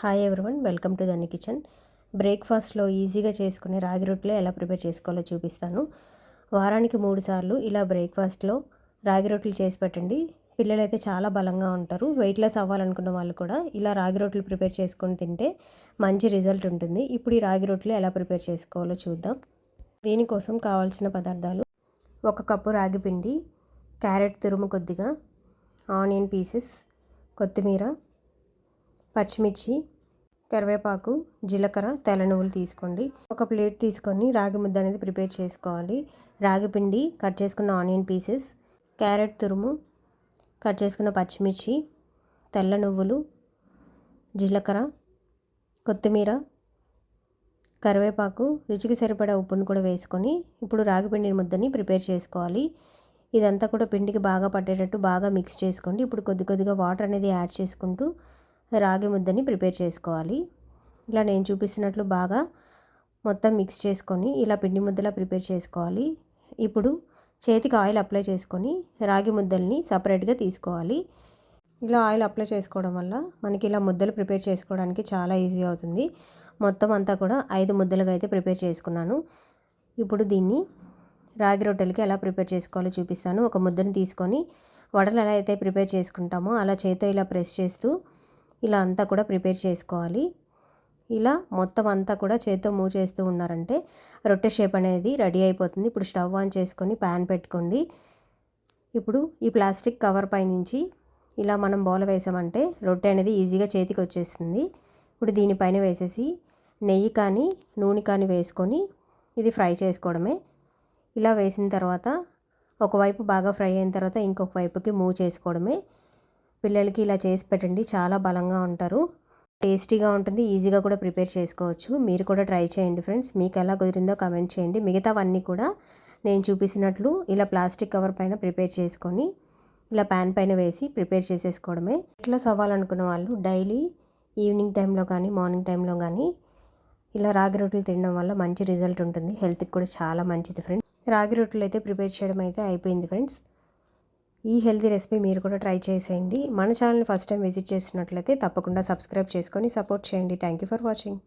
Hi everyone welcome to దన్ని kitchen బ్రేక్ఫాస్ట్లో ఈజీగా చేసుకునే రాగి రొట్టెలు ఎలా ప్రిపేర్ చేసుకోవాలో చూపిస్తాను. వారానికి మూడు సార్లు ఇలా బ్రేక్ఫాస్ట్లో రాగి రొట్టెలు చేసి పెట్టండి. పిల్లలు అయితే చాలా బలంగా ఉంటారు. వెయిట్ లెస్ అవ్వాలనుకున్న వాళ్ళు కూడా ఇలా రాగి రొట్టెలు ప్రిపేర్ చేసుకొని తింటే మంచి రిజల్ట్ ఉంటుంది. ఇప్పుడు ఈ రాగి రొట్టెలు ఎలా ప్రిపేర్ చేసుకోవాలో చూద్దాం. దీనికోసం కావాల్సిన పదార్థాలు ఒక కప్పు రాగి పిండి క్యారెట్ తురుము కొద్దిగా ఆనియన్ పీసెస్ కొత్తిమీర పచ్చిమిర్చి కరివేపాకు జీలకర్ర తెల్ల నువ్వులు తీసుకోండి. ఒక ప్లేట్ తీసుకొని రాగి ముద్ద అనేది ప్రిపేర్ చేసుకోవాలి. రాగి పిండి కట్ చేసుకున్న ఆనియన్ పీసెస్ క్యారెట్ తురుము కట్ చేసుకున్న పచ్చిమిర్చి తెల్ల నువ్వులు జీలకర్ర కొత్తిమీర కరివేపాకు రుచికి సరిపడా ఉప్పును కూడా వేసుకొని ఇప్పుడు రాగి పిండి ముద్దని ప్రిపేర్ చేసుకోవాలి. ఇదంతా కూడా పిండికి బాగా పట్టేటట్టు బాగా మిక్స్ చేసుకోండి. ఇప్పుడు కొద్ది కొద్దిగా వాటర్ అనేది యాడ్ చేసుకుంటూ రాగి ముద్దని ప్రిపేర్ చేసుకోవాలి. ఇలా నేను చూపిస్తున్నట్లు బాగా మొత్తం మిక్స్ చేసుకొని ఇలా పిండి ముద్దలా ప్రిపేర్ చేసుకోవాలి. ఇప్పుడు చేతికి ఆయిల్ అప్లై చేసుకొని రాగి ముద్దల్ని సపరేట్గా తీసుకోవాలి. ఇలా ఆయిల్ అప్లై చేసుకోవడం వల్ల మనకి ఇలా ముద్దలు ప్రిపేర్ చేసుకోవడానికి చాలా ఈజీ అవుతుంది. మొత్తం అంతా కూడా ఐదు ముద్దలుగా అయితే ప్రిపేర్ చేసుకున్నాను. ఇప్పుడు దీన్ని రాగి రొట్టెలకి ఎలా ప్రిపేర్ చేసుకోవాలో చూపిస్తాను. ఒక ముద్దను తీసుకొని వడలు ఎలా అయితే ప్రిపేర్ చేసుకుంటామో అలా చేతితో ఇలా ప్రెస్ చేస్తూ ఇలా అంతా కూడా ప్రిపేర్ చేసుకోవాలి. ఇలా మొత్తం అంతా కూడా చేతితో మూవ్ చేస్తూ ఉన్నారంటే రొట్టె షేప్ అనేది రెడీ అయిపోతుంది. ఇప్పుడు స్టవ్ ఆన్ చేసుకొని ప్యాన్ పెట్టుకోండి. ఇప్పుడు ఈ ప్లాస్టిక్ కవర్ పైనుంచి ఇలా మనం బౌల వేసామంటే రొట్టె అనేది ఈజీగా చేతికి వచ్చేస్తుంది. ఇప్పుడు దీనిపైన వేసేసి నెయ్యి కానీ నూనె కానీ వేసుకొని ఇది ఫ్రై చేసుకోవడమే. ఇలా వేసిన తర్వాత ఒకవైపు బాగా ఫ్రై అయిన తర్వాత ఇంకొక వైపుకి మూవ్ చేసుకోవడమే. పిల్లలకి ఇలా చేసి పెట్టండి. చాలా బలంగా ఉంటారు. టేస్టీగా ఉంటుంది. ఈజీగా కూడా ప్రిపేర్ చేసుకోవచ్చు. మీరు కూడా ట్రై చేయండి ఫ్రెండ్స్. మీకు ఎలా కుదిరిందో కమెంట్ చేయండి. మిగతావన్నీ కూడా నేను చూపిస్తున్నట్లు ఇలా ప్లాస్టిక్ కవర్ పైన ప్రిపేర్ చేసుకొని ఇలా ప్యాన్ పైన వేసి ప్రిపేర్ చేసేసుకోవడమే. ఇట్లా సవ్వాలనుకున్న వాళ్ళు డైలీ ఈవినింగ్ టైంలో కానీ మార్నింగ్ టైంలో కానీ ఇలా రాగి రొట్టెలు తినడం వల్ల మంచి రిజల్ట్ ఉంటుంది. హెల్త్కి కూడా చాలా మంచిది ఫ్రెండ్స్. రాగి రొట్టెలు అయితే ప్రిపేర్ చేయడం అయితే అయిపోయింది ఫ్రెండ్స్. ఈ హెల్తీ రెసిపీ మీరు కూడా ట్రై చేసేయండి. మన ఛానల్ని ఫస్ట్ టైం విజిట్ చేసినట్లయితే తప్పకుండా సబ్స్క్రైబ్ చేసుకొని సపోర్ట్ చేయండి. Thank you for watching.